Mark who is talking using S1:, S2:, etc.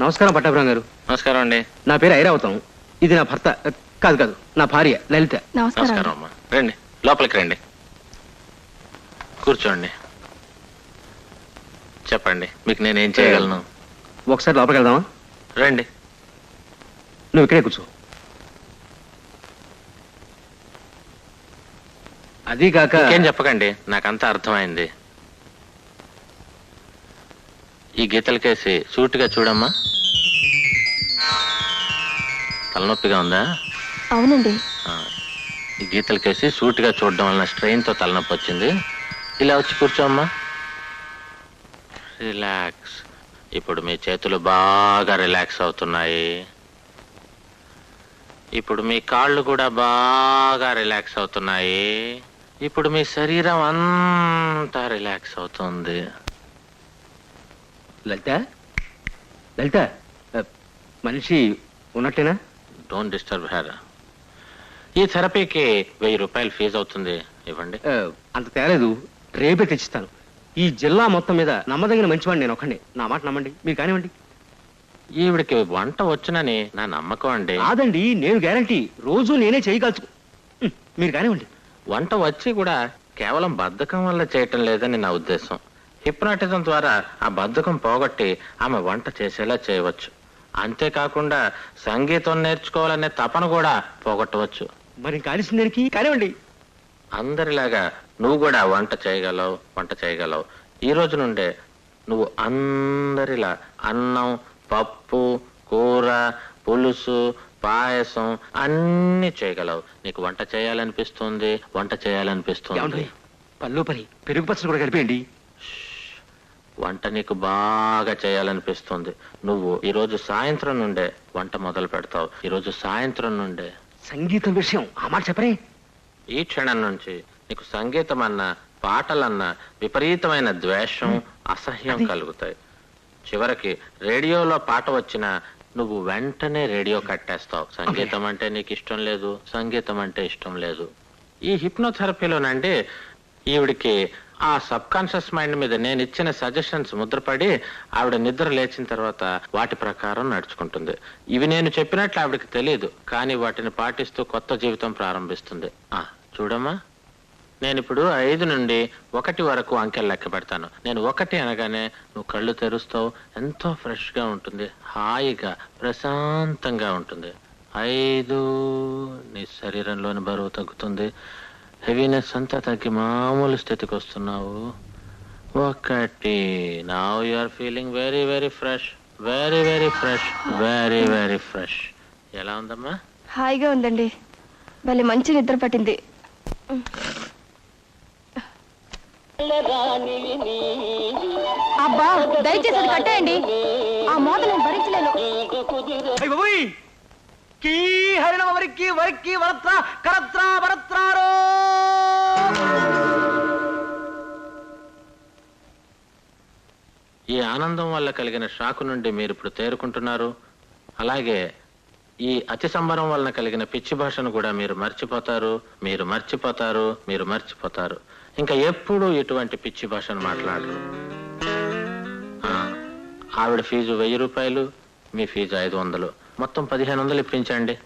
S1: నమస్కారం పట్టాభిరామ్ గారు.
S2: నమస్కారం అండి.
S1: నా పేరు ఐరావతం ఇది నా భర్త కాదు కాదు నా భార్య లలిత.
S3: నమస్కారం.
S2: నమస్కారం అమ్మా. రండి లోపలికి రండి. కూర్చోండి. చెప్పండి మీకు నేనేం చేయగలను?
S1: ఒకసారి లోపలికి వెళ్దామా?
S2: రండి.
S1: నువ్వు ఇక్కడే కూర్చో. అది కాక
S2: ఏం చెప్పకండి నాకంతా అర్థమైంది. ఈ గీతలకేసి సూటిగా చూడమ్మా. తలనొప్పిగా ఉందా?
S3: అవునండి.
S2: ఈ గీతలకేసి సూటిగా చూడడం వలన స్ట్రెయిన్తో తలనొప్పి వచ్చింది. ఇలా వచ్చి కూర్చోమ్మా. రిలాక్స్. ఇప్పుడు మీ చేతులు బాగా రిలాక్స్ అవుతున్నాయి. ఇప్పుడు మీ కాళ్ళు కూడా బాగా రిలాక్స్ అవుతున్నాయి. ఇప్పుడు మీ శరీరం అంతా రిలాక్స్ అవుతుంది.
S1: లలిత? లలిత మనిషి ఉన్నట్టేనా?
S2: డోంట్ డిస్టర్బ్ హెర్ ఈ థెరపీకి వెయ్యి రూపాయలు ఫీజు అవుతుంది. ఇవ్వండి.
S1: అంత తేలేదు. రేపే తెచ్చిస్తాను. ఈ జిల్లా మొత్తం మీద నమ్మదగిన మంచివాడిని నేను ఒకండి నా మాట నమ్మండి. మీరు కానివ్వండి.
S2: ఈవిడికి వంట వచ్చునని నా నమ్మకం అండి.
S1: కాదండి నేను గ్యారంటీ. రోజు నేనే చేయగలుచు మీరు కానివ్వండి.
S2: వంట వచ్చి కూడా కేవలం బద్ధకం వల్ల చేయటం లేదని నా ఉద్దేశం. హిప్నాటిజం ద్వారా ఆ బద్ధకం పోగొట్టి ఆమె వంట చేసేలా చేయవచ్చు. అంతేకాకుండా సంగీతం నేర్చుకోవాలనే తపన కూడా పోగొట్టవచ్చు.
S1: మరి దానికి? కానివ్వండి.
S2: అందరిలాగా నువ్వు కూడా వంట చేయగలవు వంట చేయగలవు. ఈ రోజు నుండే నువ్వు అందరిలా అన్నం పప్పు కూర పులుసు పాయసం అన్ని చేయగలవు. నీకు వంట చేయాలనిపిస్తుంది వంట చేయాలనిపిస్తుంది.
S1: పళ్ళు పని పెరుగు పచ్చడి కూడా కలిపేయండి.
S2: వంట నీకు బాగా చేయాలనిపిస్తుంది. నువ్వు ఈ రోజు సాయంత్రం నుండే వంట మొదలు పెడతావు. ఈ రోజు సాయంత్రం నుండే.
S1: సంగీతం విషయం. ఆ మాట చెప్పరే.
S2: ఈ క్షణం నుంచి నీకు సంగీతం అన్న పాటలన్న విపరీతమైన ద్వేషం అసహ్యం కలుగుతాయి. చివరికి రేడియోలో పాట వచ్చినా నువ్వు వెంటనే రేడియో కట్టేస్తావు. సంగీతం అంటే నీకు ఇష్టం లేదు సంగీతం అంటే ఇష్టం లేదు. ఈ హిప్నోథెరపీలోనండి ఈవిడికి ఆ సబ్ కాన్షియస్ మైండ్ మీద నేను ఇచ్చిన సజెషన్స్ ముద్రపడి ఆవిడ నిద్ర లేచిన తర్వాత వాటి ప్రకారం నడుచుకుంటుంది. ఇవి నేను చెప్పినట్లు ఆవిడకి తెలియదు కానీ వాటిని పాటిస్తూ కొత్త జీవితం ప్రారంభిస్తుంది. ఆ చూడమ్మా. నేను ఇప్పుడు ఐదు నుండి ఒకటి వరకు అంకెలు లెక్క పెడతాను. నేను ఒకటి అనగానే నువ్వు కళ్ళు తెరుస్తావు ఎంతో ఫ్రెష్గా ఉంటుంది హాయిగా ప్రశాంతంగా ఉంటుంది. ఐదు నీ శరీరంలోని బరువు తగ్గుతుంది. హెవీనెస్ అంతా తగ్గి మామూలు స్థితికి వస్తున్నావు? ఒకటి now you are feeling very very fresh very very fresh very very fresh ఎలా ఉందమ్మా?
S3: హాయిగా ఉందండి. భలే మంచి నిద్ర పట్టింది. అబ్బా దయచేసి అది కట్టేయండి. ఆ మోత నేను భరించలేను!
S1: కీ హరిణమ వరికి వరికి వరత్ర కరత్ర
S2: ఈ ఆనందం వల్ల కలిగిన షాకు నుండి మీరు ఇప్పుడు తేరుకుంటున్నారు. అలాగే ఈ అతి సంబరం వలన కలిగిన పిచ్చి భాషను కూడా మీరు మర్చిపోతారు. మీరు మర్చిపోతారు. మీరు మర్చిపోతారు. ఇంకా ఎప్పుడూ ఇటువంటి పిచ్చి భాషను మాట్లాడరు. ఆవిడ ఫీజు వెయ్యి రూపాయలు మీ ఫీజు ఐదు వందలు. మొత్తం పదిహేను వందలు ఇప్పించండి.